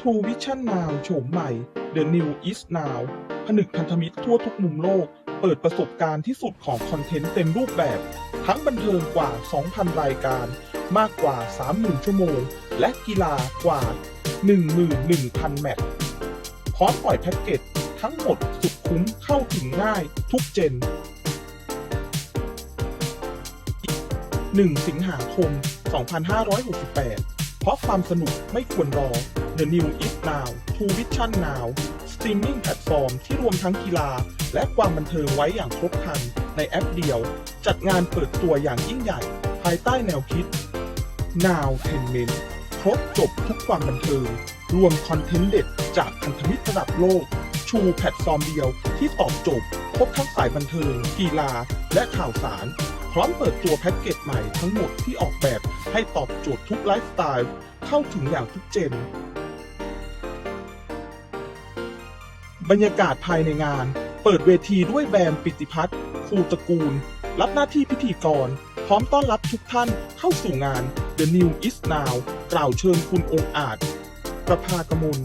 True Vision Now โฉมใหม่ The New is Now ผนึกพันธมิตรทั่วทุกมุมโลก เปิดประสบการณ์ที่สุดของคอนเทนต์เต็มรูปแบบ ทั้งบันเทิงกว่า 2,000 รายการ มากกว่า 30,000 ชั่วโมง และกีฬากว่า 11,000 แมตช์พร้อมปล่อยแพ็กเกจทั้งหมดสุดคุ้มเข้าถึงง่ายทุกเจน 1 สิงหาคม 2568 ราะความสนุกไม่ควรรอ The New is Now True Vision Now สตรีมมิ่งแพลตฟอร์มที่รวมทั้งกีฬา และความบันเทิงไว้อย่างครบครันในแอปเดียว จัดงานเปิดตัวอย่างยิ่งใหญ่ ภายใต้แนวคิด Now t e n m e n t ครบจบทุกความบันเทิง รวมคอนเทนต์เด็ดจากพันธมิตรระดับโลก ชูแพลตฟอร์มเดียวที่ตอบโจทย์ครบทั้งสายบันเทิง กีฬา และข่าวสาร ร้อมเปิดตัวแพ็กเกจใหม่ทั้งหมดที่ออกแบบให้ตอบโจทย์ทุกไลฟ์สไตล์เข้าถึงอย่างทุกเจน บรรยากาศภายในงาน เปิดเวทีด้วยแบรนด์ปิติพัฒน์ครูตระกูล รับหน้าที่พิธีกร พร้อมต้อนรับทุกท่านเข้าสู่งาน The New is Now กล่าวเชิญคุณองอาจ ประภากมล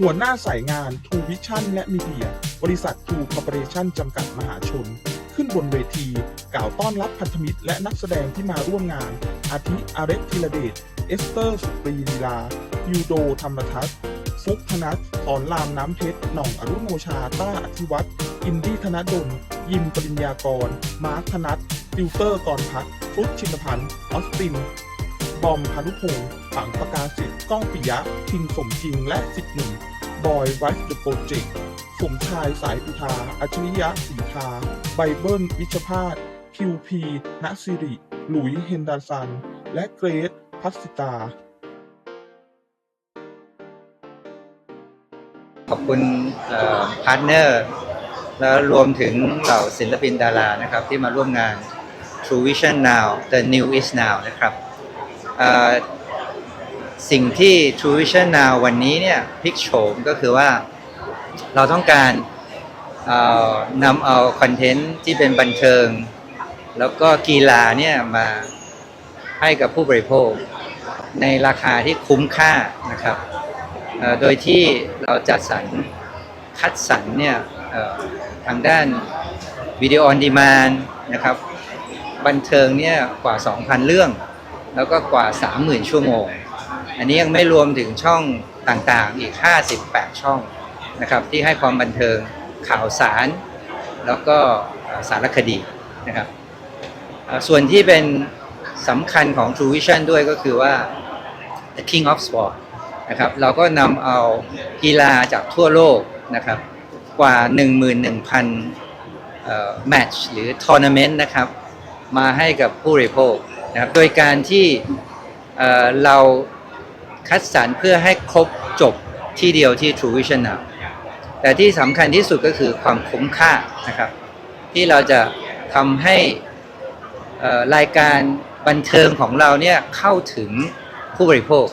หัวหน้าสายงาน True Vision และมีเดีย บริษัท True Corporation จำกัดมหาชน ขึ้นบนเวที กล่าวต้อนรับพันธมิตรและนักแสดงที่มาร่วมงาน อาทิอาร็กธีรเดช เอสเตอร์สุปรีลีลา ยูโดธรรมทัศน์ฟุกธนัทสอนรามน้ำเพชร หน่องอรุโนชา ต้าอธิวัตรอินดี้ธนดล ยิมปริญญากร มาร์คธนัทติวเตอร์กรพัฒน์ฟลุกชินพันธ์ ออสติน บอมพานุพงศ์ปังประกาศิษฐ์ก้องปิยะ ทิงสมจริง และสิบหนึ่งบอยไวฟ์เดอะโปรเจกต์ สมชายสายอุทา อัจฉริยะสีทาไบเบิล วิชพาสคิวพีณสิริ หลุยเฮนดาซัน และเกรซพัสสิตา ขอบคุณพาร์ทเนอร์ แล้วรวมถึงเหล่าศิลปินดารานะครับ ที่มาร่วมงาน True Vision Now The New is Now นะครับสิ่งที่ True Vision Now วันนี้เนี่ยพลิกโฉมก็คือว่า เราต้องการนำเอาคอนเทนต์ที่เป็นบันเทิง แล้วก็กีฬาเนี่ยมาให้กับผู้บริโภค ในราคาที่คุ้มค่านะครับ โดยที่เราจัดสรรคัดสรรเนี่ยทางด้านวิดีโอออนดีมานนะครับ บันเทิงเนี่ยกว่า 2,000 เรื่อง แล้วก็กว่า 30,000 ชั่วโมง อันนี้ยังไม่รวมถึงช่องต่างๆ อีก 58 ช่อง นะครับที่ให้ความบันเทิงข่าวสาร แล้วก็สารคดีนะครับส่วนที่เป็นสำคัญของ True Vision ด้วยก็คือว่า The King of Sport นะครับเราก็นำเอากีฬาจากทั่วโลกนะครับกว่า 11,000เอ่อแมตช์หรือทัวร์นาเมนต์นะครับมาให้กับผู้บริโภคนะครับโดยการที่เอ่อเราคัดสรรเพื่อให้ครบจบที่เดียวที่ True Vision Now แต่ที่สำคัญที่สุดก็คือความคุ้มค่านะครับ ที่เราจะทำให้เอ่อรายการบันเทิงของเราเนี่ยเข้าถึงผู้บริโภค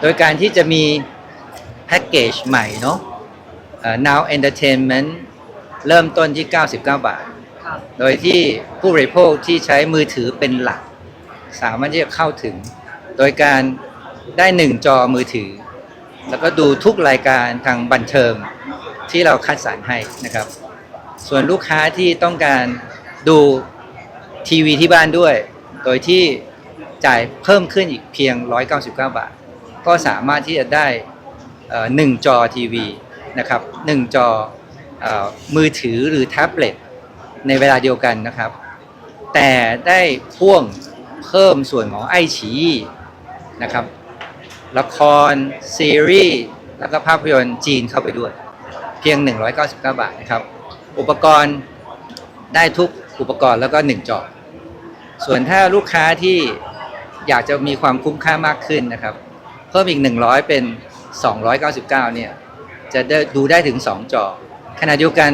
โดยการที่จะมีแพ็กเกจใหม่เนาะเอ่อ Now Entertainment เริ่มต้นที่ 99 บาท โดยที่ผู้บริโภคที่ใช้มือถือเป็นหลัก สามารถที่จะเข้าถึง โดยการได้หนึ่งจอมือถือ แล้วก็ดูทุกรายการทางบันเทิง ที่เราคัดสรรให้นะครับ ส่วนลูกค้าที่ต้องการดูทีวีที่บ้านด้วย โดยที่จ่ายเพิ่มขึ้นอีกเพียง 199 บาท ก็สามารถที่จะได้เอ่อหนึ่งจอทีวีนะครับหนึ่งจออมือถือหรือแท็บเล็ตในเวลาเดียวกันนะครับ แต่ได้พ่วงเพิ่มส่วนของไอฉีนะครับ ละคร ซีรีส์ แล้วก็ภาพยนตร์จีนเข้าไปด้วย เพียง 199 บาทนะครับ อุปกรณ์ได้ทุกอุปกรณ์แล้วก็ 1จอส่วนถ้าลูกค้าที่อยากจะมีความคุ้มค่ามากขึ้นนะครับ เพิ่มอีก 100 เป็น 299 เนี่ย จะได้ดูได้ถึง 2 จอขณะเดียวกัน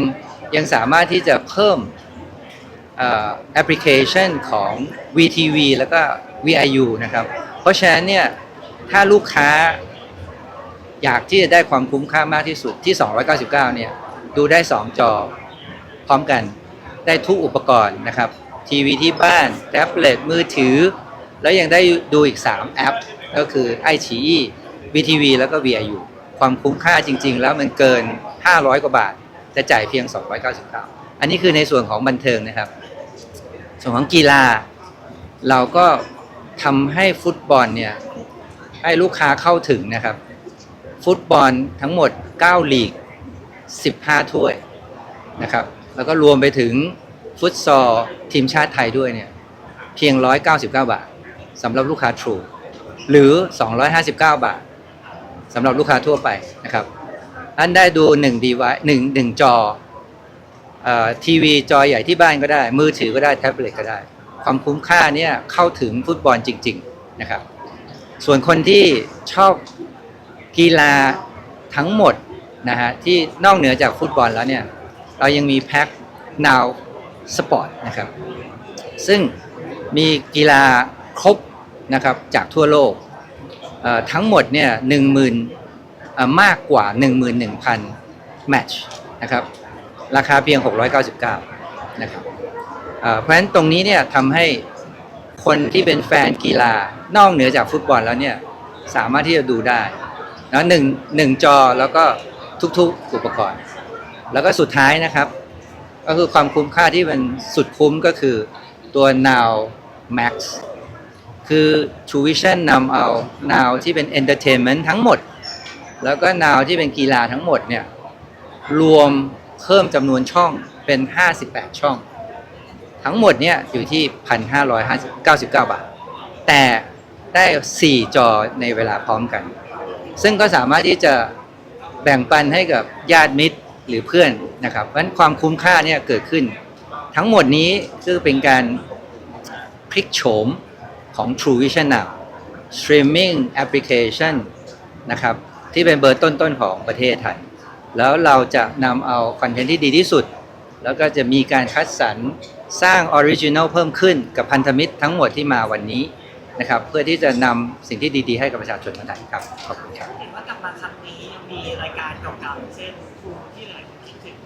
ยังสามารถที่จะเพิ่มแอปพลิเคชันของ VTV แล้วก็ VIU นะครับ เพราะฉะนั้นเนี่ย ถ้าลูกค้า อยากที่จะได้ความคุ้มค่ามากที่สุดที่ 299 เนี่ย ดูได้ 2 จอ พร้อมกัน ได้ทุกอุปกรณ์นะครับ ทีวีที่บ้าน แท็บเล็ต มือถือ แล้วยังได้ดูอีก 3 แอป ก็คือ i อ e VTV แล้วก็ VIU ความคุ้มค่าจริง ๆ แล้วมันเกิน 500 กว่าบาท จะจ่ายเพียง 299 อันนี้คือในส่วนของบันเทิงนะครับ ส่วนของกีฬา เราก็ทำให้ฟุตบอลเนี่ย ให้ลูกค้าเข้าถึงนะครับ ฟุตบอลทั้งหมด 9 ลีก 15 ถ้วยนะครับ แล้วก็รวมไปถึงฟุตซอลทีมชาติไทยด้วยเนี่ยเพียง 199 บาทสำหรับลูกค้า True หรือ 259 บาทสำหรับลูกค้าทั่วไปนะครับท่านได้ดู1ดีไว้1 1จอเอ่อทีวีจอใหญ่ที่บ้านก็ได้ มือถือก็ได้แท็บเล็ตก็ได้ ความคุ้มค่าเนี่ยเข้าถึงฟุตบอลจริง ๆ นะครับ ส่วนคนที่ชอบ กีฬาทั้งหมดนะฮะที่นอกเหนือจากฟุตบอลแล้วเนี่ย เรายังมีแพ็ค Now Sport นะครับ ซึ่งมีกีฬาครบนะครับจากทั่วโลกทั้งหมดเนี่ยหนึ่งหมื่นมากกว่า 11,000 แมตช์นะครับ ราคาเพียง 699 นะครับเพราะฉะนั้นตรงนี้เนี่ยทำให้คนที่เป็นแฟนกีฬานอกเหนือจากฟุตบอลแล้วเนี่ยสามารถที่จะดูได้ แล้วหนึ่งหนึ่งจอแล้วก็ทุกๆอุปกรณ์ แล้วก็สุดท้ายนะครับ ก็คือความคุ้มค่าที่มันสุดคุ้มก็คือตัว Now Max คือ True Vision นำเอา Now ที่เป็น Entertainment ทั้งหมด แล้วก็ Now ที่เป็นกีฬาทั้งหมดเนี่ยรวมเพิ่มจำนวนช่องเป็น 58 ช่อง ทั้งหมดเนี่ยอยู่ที่ 1,599 บาท แต่ได้ 4 จอในเวลาพร้อมกัน ซึ่งก็สามารถที่จะแบ่งปันให้กับญาติมิตรหรือเพื่อนนะครับเพราะฉะนั้นความคุ้มค่าเนี่ยเกิดขึ้น ทั้งหมดนี้คือเป็นการพลิกโฉมของ True Vision Now Streaming Application นะครับที่เป็นเบอร์ต้นๆของประเทศไทย แล้วเราจะนำเอาคอนเทนต์ที่ดีที่สุด แล้วก็จะมีการคัดสรรสร้างออริจินัลเพิ่มขึ้นกับพันธมิตรทั้งหมดที่มาวันนี้ นะครับ เพื่อที่จะนำสิ่งที่ดีๆ ให้กับประชาชนคนไทยครับ ขอบคุณครับเห็นว่ากลับมาครั้งนี้ยังมีรายการเก่าๆเช่นครูที่หลายคนคิดถึง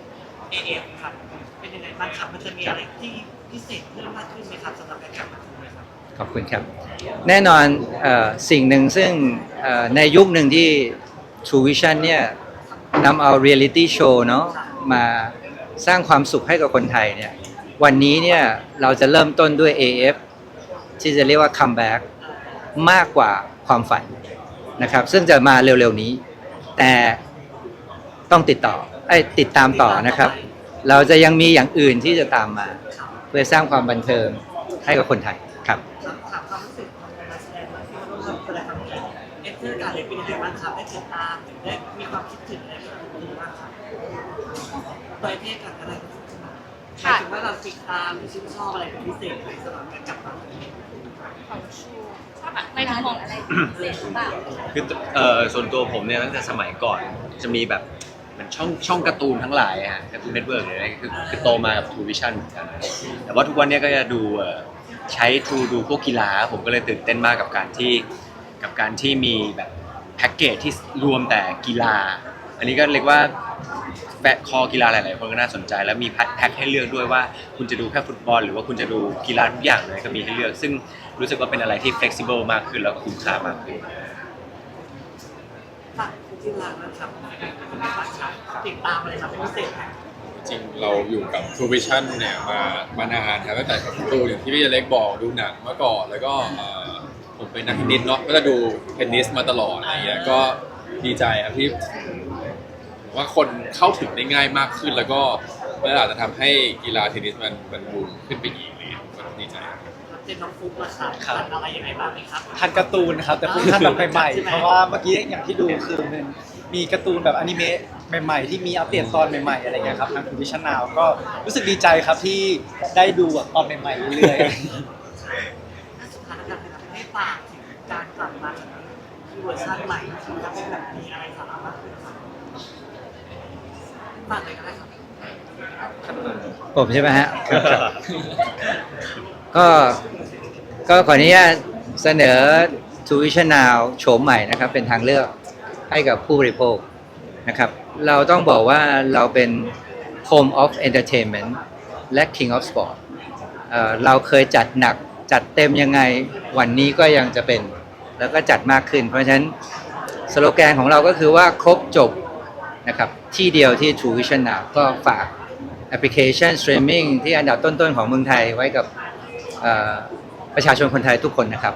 AF ครับเป็นยังไงบ้างครับมันจะมีอะไรที่พิเศษเพิ่มมากขึ้นไหมครับสำหรับรายการครูครับขอบคุณครับ แน่นอนเออสิ่งหนึ่งซึ่งเอ่อในยุคหนึ่งที่ True Vision เนี่ยนำเอา Reality Show เนาะมาสร้างความสุขให้กับคนไทยเนี่ยวันนี้เนี่ยเราจะเริ่มต้นด้วย AF ที่จะเรียกว่า Comeback มากกว่าความฝันนะครับ ซึ่งจะมาเร็วๆนี้ แต่ต้องติดต่อไอ้ติดตามต่อนะครับ เราจะยังมีอย่างอื่นที่จะตามมา เพื่อสร้างความบันเทิงให้กับคนไทยครับครับถามความรู้สึกของกแสดทาร่วมแสดงนี้เอฟเฟอร์การเป็นยังไงบ้างครับได้ติดตามได้มีความคิดถึงอะไรบ้างครับโดยเทศกับอะไรหมายถึงว่าเราติดตามชื่นชอบอะไรเป็นพิเศษไหมสำหรับการกลับมา ห้องอะไรพิเศษหรือเปล่าคือเอ่อส่วนตัวผมเนี่ยตั้งแต่สมัยก่อนจะมีแบบเหมือนช่องช่องการ์ตูนทั้งหลายอะฮะการ์ตูนเน็ตเวิร์กเลยนะคือคือโตมากับ True Vision เหมือนกันแต่ว่าทุกวันเนี้ก็จะดูเอ่อใช้ True ดูพวกกีฬา ผมก็เลยตื่นเต้นมากกับการที่กับการที่มีแบบแพ็กเกจที่รวมแต่กีฬา อันนี้ก็เรียกว่า แฟะคอกีฬาหลาย ๆ คนก็น่าสนใจ แล้วมีแพ็คให้เลือกด้วยว่าคุณจะดูแค่ฟุตบอล หรือว่าคุณจะดูกีฬาทุกอย่างเลยก็มีให้เลือก ซึ่งรู้สึกว่าเป็นอะไรที่ flexible มากขึ้นแล้วก็คุ้มค่ามากขึ้น ฝากที่ร้านนะครับติดตามอะไรครับเป็นพิเศษไหมจริงเราอยู่กับ True Vision เนี่ยมามานานครับตั้งแต่กับตูอย่างที่พี่เล็กบอกดูหนังมาก่อนแล้วก็เอ่อผมเป็นนักเทนนิสเนาะก็จะดูเทนนิสมาตลอดอะไรเงี้ยก็ดีใจครับที่ ผมว่าคนเข้าถึงได้ง่ายมากขึ้น แล้วก็มันอาจจะทำให้กีฬาเทนนิสมันมันบูมขึ้นไปอีกอะไรเลยก็ดีใจครับ เจนน้องฟุกละครับครับ ทันอะไรยังไงบ้างไหมครับ ทันการ์ตูนนะครับแต่เพิ่งทันแบบใหม่ๆเพราะว่าเมื่อกี้อย่างที่ดูคือมันมีการ์ตูนแบบอนิเมะใหม่ ๆ ที่มีอัปเดตตอนใหม่ๆอะไรเงี้ยครับทางทูวิชั่นนาวก็รู้สึกดีใจครับที่ได้ดูแบบตอนใหม่ๆเรื่อยถ้าสุดท้ายแล้วกันนะครับให้ฝากถึงการกลับมาของที่เวอร์ชันใหม่ที่จะเป็นแบบมีอะไรสาระมากขึ้นครับ ฝากเลยก็ได้ครับผมใช่ไหมฮะก็ก็ขออนุญาตเสนอ True Vision Now โฉมใหม่นะครับ เป็นทางเลือกให้กับผู้บริโภคนะครับ เราต้องบอกว่าเราเป็น Home of Entertainment และ King of Sport เอ่อเราเคยจัดหนักจัดเต็มยังไงวันนี้ก็ยังจะเป็น แล้วก็จัดมากขึ้น เพราะฉะนั้นสโลแกนของเราก็คือว่าครบจบ นะครับที่เดียวที่ True Vision Now ก็ฝากแอปพลิเคชันสตรีมมิ่งที่อันดับต้นๆของเมืองไทยไว้กับประชาชนคนไทยทุกคนนะครับ